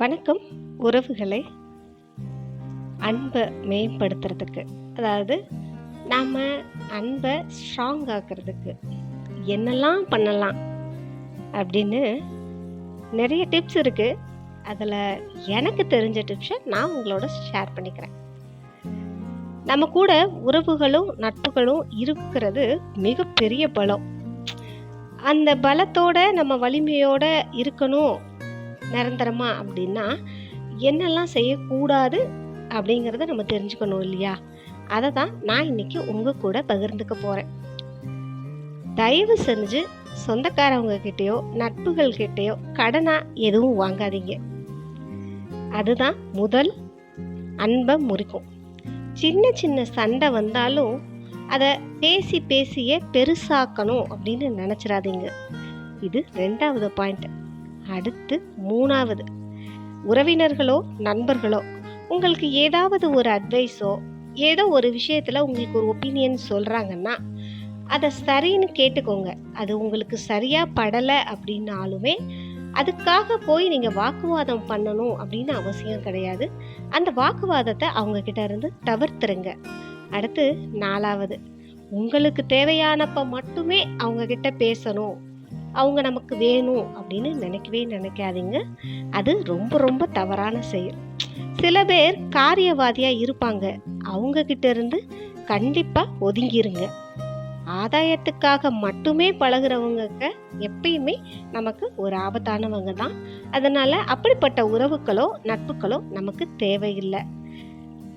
வணக்கம். உறவுகளை அன்பை மேம்படுத்துறதுக்கு. அதாவது நாம் அன்பை ஸ்ட்ராங் ஆக்கிறதுக்கு. என்னெல்லாம் பண்ணலாம் அப்படின்னு நிறைய டிப்ஸ் இருக்குது அதில் எனக்கு தெரிஞ்ச டிப்ஸை நான் உங்களோட ஷேர் பண்ணிக்கிறேன். நம்ம கூட உறவுகளும் நட்புகளும் இருக்கிறது மிகப்பெரிய பலம். அந்த பலத்தோட நம்ம வலிமையோட இருக்கணும் நிரந்தரமா அப்படின்னா என்னெல்லாம் செய்யக்கூடாது அப்படிங்கிறத நம்ம தெரிஞ்சுக்கணும் இல்லையா? அதை தான் நான் இன்னைக்கு உங்கள் கூட பகிர்ந்துக்க போகிறேன் தயவு செஞ்சு சொந்தக்காரவங்க கிட்டேயோ நட்புகள் கிட்டேயோ கடனாக எதுவும் வாங்காதீங்க. அதுதான் முதல் அன்பை முறிக்கும். சின்ன சின்ன சண்டை வந்தாலும் அதை பேசி பேசியே பெருசாக்கணும் அப்படின்னு நினச்சிடாதீங்க. இது ரெண்டாவது பாயிண்ட். அடுத்து மூணாவது. உறவினர்களோ நண்பர்களோ உங்களுக்கு ஏதாவது ஒரு அட்வைஸோ ஏதோ ஒரு விஷயத்தில் உங்களுக்கு ஒரு ஒப்பீனியன் சொல்கிறாங்கன்னா அதை சரின்னு கேட்டுக்கோங்க. அது உங்களுக்கு சரியாக படலை அப்படின்னாலுமே அதுக்காக போய் நீங்கள் வாக்குவாதம் பண்ணணும் அப்படின்னு அவசியம் கிடையாது. அந்த வாக்குவாதத்தை அவங்கக்கிட்ட இருந்து தவிர்த்துருங்க. அடுத்து நாலாவது. உங்களுக்கு தேவையானப்ப மட்டுமே அவங்கக்கிட்ட பேசணும். அவங்க நமக்கு வேணும் அப்படின்னு நினைக்கவே நினைக்காதீங்க. அது ரொம்ப ரொம்ப தவறான செயல். சில பேர் காரியவாதியாக இருப்பாங்க. அவங்கக்கிட்ட இருந்து கண்டிப்பாக ஒதுங்கிருங்க. ஆதாயத்துக்காக மட்டுமே பழகிறவங்க எப்பயுமே நமக்கு ஒரு ஆபத்தானவங்க தான். அதனால் அப்படிப்பட்ட உறவுகளோ நட்புகளோ நமக்கு தேவையில்லை.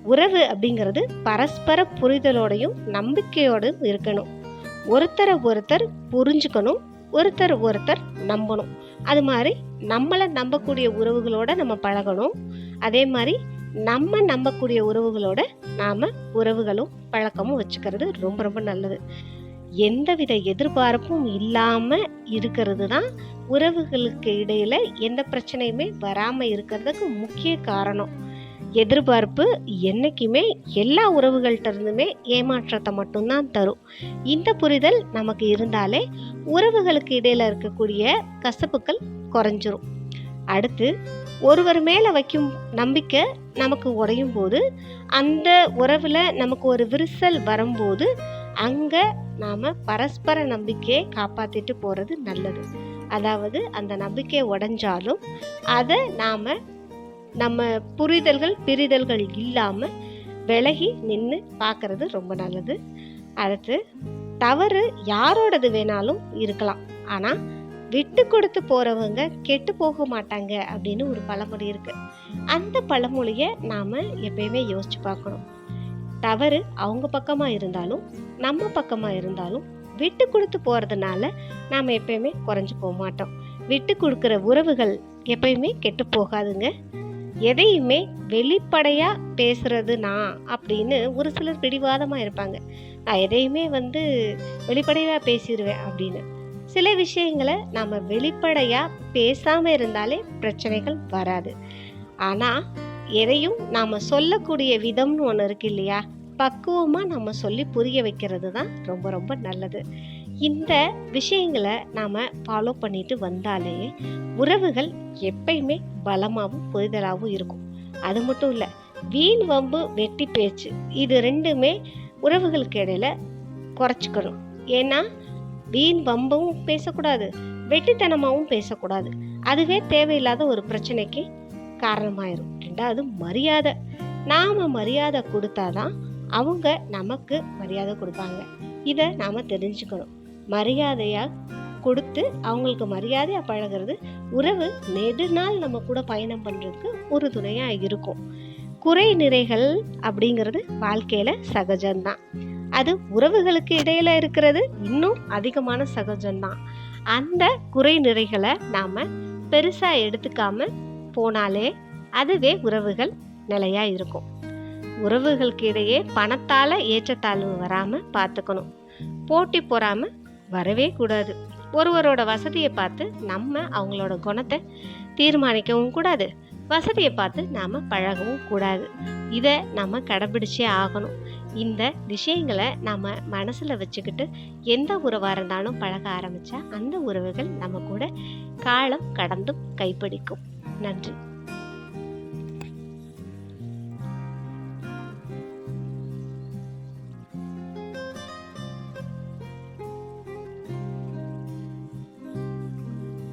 உறவு அப்படிங்கிறது பரஸ்பர புரிதலோடையும் நம்பிக்கையோடும் இருக்கணும். ஒருத்தரை ஒருத்தர் புரிஞ்சுக்கணும். ஒருத்தர் ஒருத்தர் நம்பணும். அது மாதிரி நம்மளை நம்பக்கூடிய உறவுகளோட நம்ம பழகணும். அதே மாதிரி நம்ம நம்பக்கூடிய உறவுகளோட நாம் உறவுகளும் பழக்கமும் வச்சுக்கிறது ரொம்ப ரொம்ப நல்லது. எந்தவித எதிர்பார்ப்பும் இல்லாமல் இருக்கிறது தான் உறவுகளுக்கு இடையில் எந்த பிரச்சனையுமே வராமல் இருக்கிறதுக்கு முக்கிய காரணம். எதிர்பார்ப்பு என்றைக்குமே எல்லா உறவுகள்கிட்ட இருந்துமே ஏமாற்றத்தை மட்டும்தான் தரும். இந்த புரிதல் நமக்கு இருந்தாலே உறவுகளுக்கு இடையில் இருக்கக்கூடிய கசப்புக்கள் குறைஞ்சிரும். அடுத்து ஒருவர் மேலே வைக்கும் நம்பிக்கை நமக்கு உடையும் போது அந்த உறவில் நமக்கு ஒரு விரிசல் வரும்போது அங்கே நாம் பரஸ்பர நம்பிக்கையை காப்பாற்றிட்டு போகிறது நல்லது. அதாவது அந்த நம்பிக்கை உடைஞ்சாலும் அதை நாம் நம்ம புரிதல்கள் பிரிதல்கள் இல்லாமல் விலகி நின்று பார்க்கறது ரொம்ப நல்லது. அடுத்து தவறு யாரோடது வேணாலும் இருக்கலாம். ஆனால் விட்டு கொடுத்து போகிறவங்க கெட்டு போக மாட்டாங்க அப்படின்னு ஒரு பழமொழி இருக்குது அந்த பழமொழியை நாம் எப்பயுமே யோசிச்சு பார்க்கணும். தவறு அவங்க பக்கமாக இருந்தாலும் நம்ம பக்கமாக இருந்தாலும் விட்டு கொடுத்து போகிறதுனால நாம் எப்பயுமே குறைஞ்சு போக மாட்டோம். விட்டு கொடுக்குற உறவுகள் எப்பயுமே கெட்டு போகாதுங்க. எதையுமே வெளிப்படையாக பேசுறது நான் அப்படின்னு ஒரு சிலர் பிடிவாதமாக இருப்பாங்க. நான் எதையுமே வந்து வெளிப்படையாக பேசிடுவேன் அப்படின்னு. சில விஷயங்களை நாம் வெளிப்படையாக பேசாமல் இருந்தாலே பிரச்சனைகள் வராது. ஆனால் எதையும் நாம் சொல்லக்கூடிய விதம்னு ஒன்று இருக்கு இல்லையா? பக்குவமாக நம்ம சொல்லி புரிய வைக்கிறது தான் ரொம்ப ரொம்ப நல்லது. இந்த விஷயங்களை நாம் ஃபாலோ பண்ணிட்டு வந்தாலே உறவுகள் எப்பயுமே பலமாகவும் புரிதலாகவும் இருக்கும். அது மட்டும் இல்லை வீண் வம்பு வெட்டி பேச்சு இது ரெண்டுமே உறவுகளுக்கு இடையில குறைச்சிக்கணும். ஏன்னா வீண் வம்பும் பேசக்கூடாது வெட்டித்தனமாகவும் பேசக்கூடாது. அதுவே தேவையில்லாத ஒரு பிரச்சனைக்கு காரணமாயிரும். ரெண்டாவது மரியாதை. நாம் மரியாதை கொடுத்தாதான் அவங்க நமக்கு மரியாதை கொடுப்பாங்க. இதை நாம் தெரிஞ்சுக்கணும். மரியாதையாக கொடுத்து அவங்களுக்கு மரியாதையாக பழகிறது உறவு நெடுநாள் நம்ம கூட பயணம் பண்ணுறதுக்கு ஒரு துணையாக இருக்கும். குறை நிறைகள் அப்படிங்கிறது வாழ்க்கையில் சகஜம்தான். அது உறவுகளுக்கு இடையில இருக்கிறது இன்னும் அதிகமான சகஜம்தான். அந்த குறை நிறைகளை நாம் பெருசாக எடுத்துக்காம போனாலே அதுவே உறவுகள் நிலையாக இருக்கும். உறவுகளுக்கு இடையே பணத்தால் ஏற்றத்தாழ்வு வராமல் பார்த்துக்கணும் போட்டி போகாமல் வரவே கூடாது. ஒருவரோட வசதியை பார்த்து நம்ம அவங்களோட குணத்தை தீர்மானிக்கவும் கூடாது. வசதியை பார்த்து நாம் பழகவும் கூடாது. இதை நம்ம கடைபிடிச்சே ஆகணும். இந்த விஷயங்களை நம்ம மனசில் வச்சுக்கிட்டு எந்த உறவாக இருந்தாலும் பழக ஆரம்பித்தா அந்த உறவுகள் நம்ம கூட காலம் கடந்தும் கைப்பிடிக்கும். நன்றி.